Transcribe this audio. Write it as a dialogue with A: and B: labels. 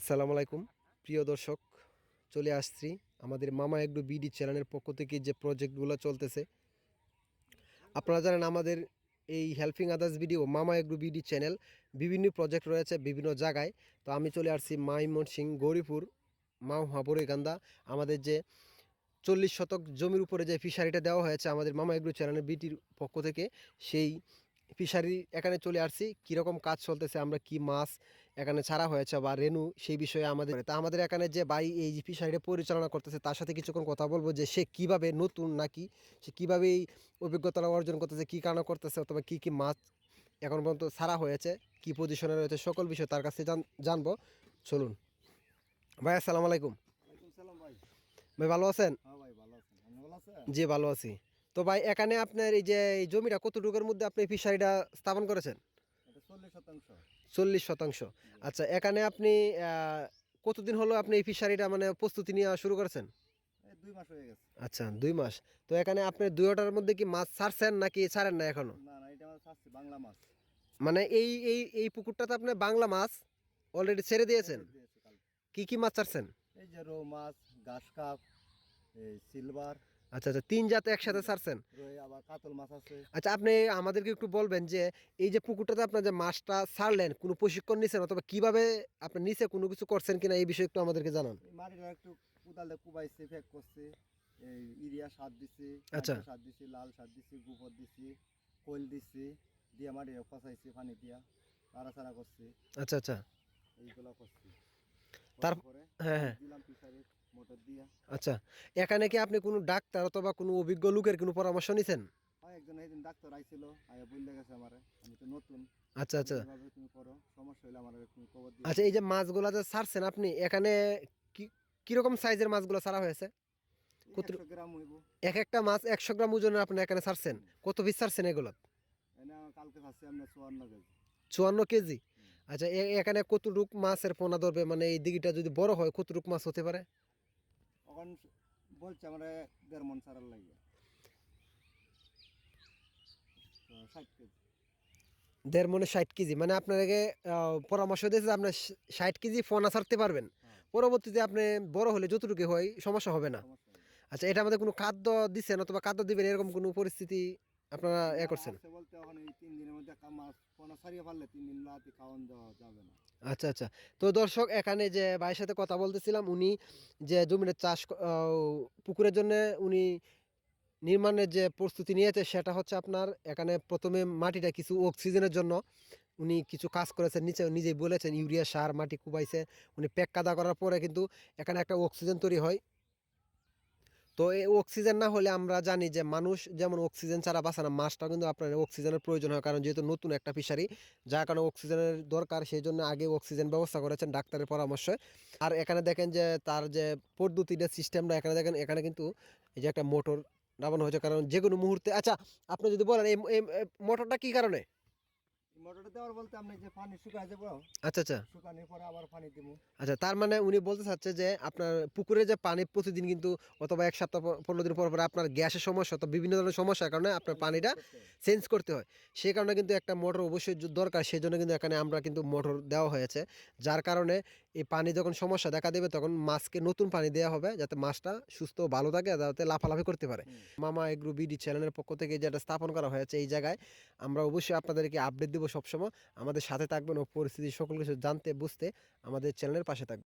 A: আসসালামু আলাইকুম। প্রিয় দর্শক, চলে আসছি আমাদের মামা এগ্রো বিডি চ্যানেলের পক্ষ থেকে যে প্রজেক্টগুলো চলতেছে। আপনারা জানেন আমাদের এই helping others video Mama agro BD channel, বিভিন্ন প্রজেক্ট রয়েছে বিভিন্ন জায়গায়। তো আমি চলে আসছি মাইমন সিং গৌরীপুর মাউহা বরিগান্দা আমাদের যে চল্লিশ শতক জমির উপরে যে ফিশারিটা দেওয়া হয়েছে আমাদের মামা এগ্রো চ্যানেলের বিটির পক্ষ থেকে, সেই ফিশারি এখানে চলে আসছি। কীরকম কাজ চলতেছে আমরা কি মাছ এখানে ছাড়া হয়েছে বা রেনু সেই বিষয়ে আমাদের তা আমাদের এখানে যে ভাই এই যে ফিশারিটা পরিচালনা করতেছে তার সাথে কিছুক্ষণ কথা বলব যে সে কীভাবে নতুন নাকি সে কীভাবে এই অভিজ্ঞতা অর্জন করতেছে কী কারণে করতেছে অথবা কী কী মাছ এখন পর্যন্ত ছাড়া হয়েছে কি পজিশনে রয়েছে সকল বিষয় তার কাছে জান জানব। চলুন। ভাই আসসালামু আলাইকুম।
B: ভাই।
A: ভাই ভালো আছেন?
B: হ্যাঁ ভালো আছেন?
A: জি ভালো আছি। তো ভাই এখানে আপনার এই যে এই জমিটা কতটুকুর মধ্যে আপনি ফিশারিটা স্থাপন করেছেন?
B: চল্লিশ শতাংশ।
A: আচ্ছা এখানে আপনি কতদিন হলো আপনি এই ফিশারিটা মানে প্রস্তুতি নেওয়া শুরু করেছেন?
B: দুই মাস হয়ে গেছে।
A: আচ্ছা দুই মাস। তো এখানে আপনি দুই দুইটার মধ্যে কি মাছ ছাড়ছেন নাকি ছাড়েন না এখনও?
B: না না এটা আমার বাংলা মাছ।
A: মানে এই এই এই পুকুরটাতে আপনি বাংলা মাছ অলরেডি ছেড়ে দিয়েছেন? কি কি মাছ ছাড়ছেন?
B: এই যে রৌ মাছ ঘাস কাপ এই সিলভার
A: আচ্ছা আচ্ছা তিন জাতে একসাথে ছাড়ছেন
B: রয়ে আবার কাতল মাছ আছে।
A: আচ্ছা আপনি আমাদেরকে একটু বলবেন যে এই যে পুকুরটাতে আপনার যে মাছটা ছাড়লেন কোনো প্রশিক্ষণ নিছেন অথবা কীভাবে আপনি নিচে কোনো কিছু করছেন কিনা এই বিষয়ে একটু আমাদেরকে জানান।
B: মাটিটা একটু কোদালে কুবাইছে ফেক করছে। এই ইরিয়া সার দিছি
A: আচ্ছা।
B: সার দিছি লাল সার দিছি গোবর দিছি কোল দিছি দিয়ে মাটি ফসাইছি পানি দিয়া নাড়াচাড়া করছি।
A: আচ্ছা আচ্ছা।
B: এইগুলো করছি। তারপরে
A: হ্যাঁ হ্যাঁ
B: দিলাম ফিশারি মোটর দিয়া
A: আচ্ছা এখানে কি আপনি কোনো ডাক্তার অথবা কোনো অভিজ্ঞ লোকের কোনো পরামর্শ নিছেন?
B: একজন একদিন ডাক্তার আইছিল আয়া বললে গেছে আমারে আমি তো নতুন।
A: আচ্ছা আচ্ছা।
B: তুমি করো সমস্যা হলে আমার তুমি খবর দিও।
A: আচ্ছা এই যে মাছগুলো যে ছাড়ছেন আপনি এখানে কি কীরকম সাইজের মাছগুলো ছাড়া হয়েছে? কত-
B: গ্রাম হইব।
A: এক একটা মাছ একশো গ্রাম ওজনের আপনি এখানে ছাড়ছেন। কত পিস ছাড়ছেন এগুলো?
B: কালকে আছে আমরা 54 কেজি।
A: চুয়ান্ন কেজি? আচ্ছা এখানে কতটুক মাছের পোনা ধরবে? মানে এই দিঘিটা যদি বড় হয় কতটুক মাছ হতে পারে?
B: এখন বলছে আমরা দেড় মন সারার লাগে তো 60 কেজি।
A: দেড় মনে ষাট কেজি মানে আপনাকে পরামর্শ দিয়েছে যে আপনার ষাট কেজি ফোনা ছাড়তে পারবেন।
B: হ্যাঁ।
A: পরবর্তীতে আপনি বড় হলে যতটুকু হয় সমস্যা হবে না। আচ্ছা এটা আমাদের কোনো খাদ্য দিচ্ছেন অথবা খাদ্য দিবেন এরকম কোনো পরিস্থিতি আপনারা এ করছেন?
B: বলতে এখন এই তিন দিনের মধ্যে মাছ পোনা সারিয়ে ফেললে তিন দিন রাতে খাওয়ান দেওয়া যাবে না।
A: আচ্ছা আচ্ছা। তো দর্শক এখানে যে ভাইয়ের সাথে কথা বলতেছিলাম উনি যে জমির চাষ পুকুরের জন্য উনি নির্মাণের যে প্রস্তুতি নিয়েছে সেটা হচ্ছে আপনার এখানে প্রথমে মাটিটা কিছু অক্সিজেনের জন্য উনি কিছু কাজ করেছেন নিচে নিজেই বলেছেন ইউরিয়া সার মাটি কুবাইছে। উনি প্যাক কাদা করার পরে কিন্তু এখানে একটা অক্সিজেন তৈরি হয়। তো এই অক্সিজেন না হলে আমরা জানি যে মানুষ যেমন অক্সিজেন ছাড়া বাঁচে না মাছটাও কিন্তু আপনার অক্সিজেনের প্রয়োজন হয়। কারণ যেহেতু নতুন একটা ফিশারি যার কারণে অক্সিজেনের দরকার সেই জন্য আগে অক্সিজেন ব্যবস্থা করেছেন ডাক্তারের পরামর্শে। আর এখানে দেখেন যে তার যে পদ্ধতিটা সিস্টেমটা এখানে দেখেন, এখানে কিন্তু এই যে একটা মোটর লাগানো হয়েছে। কারণ যে কোনো মুহূর্তে আচ্ছা আপনি যদি বলেন এই মোটরটা কী কারণে?
B: মোটরটা দেওয়ার বলতে আপনি যে পানি শুকায় যাব
A: আচ্ছা আচ্ছা।
B: শুকানোর পরে আবার পানি দিব
A: আচ্ছা তার মানে উনি বলতে চাচ্ছে যে আপনার পুকুরে যে পানি প্রতিদিন কিন্তু অথবা এক সপ্তাহ পনেরো দিন পর পর আপনার গ্যাসের সমস্যা অথবা বিভিন্ন ধরনের সমস্যার কারণে আপনার পানিটা চেঞ্জ করতে হয়। সেই কারণে কিন্তু একটা মোটর অবশ্যই দরকার সেই জন্য কিন্তু এখানে আমরা কিন্তু মোটর দেওয়া হয়েছে। যার কারণে এই পানি যখন সমস্যা দেখা দেবে তখন মাছকে নতুন পানি দেওয়া হবে যাতে মাছটা সুস্থ ভালো থাকে যাতে লাফালাফি করতে পারে। মামা এগ্রো বিডি চ্যানেলের পক্ষ থেকে যেটা স্থাপন করা হয়েছে এই জায়গায় আমরা অবশ্যই আপনাদেরকে আপডেট দেবো সবসময়। আমাদের সাথে থাকবেন ও পরিস্থিতি সকল কিছু জানতে বুঝতে আমাদের চ্যানেলের পাশে থাকবেন।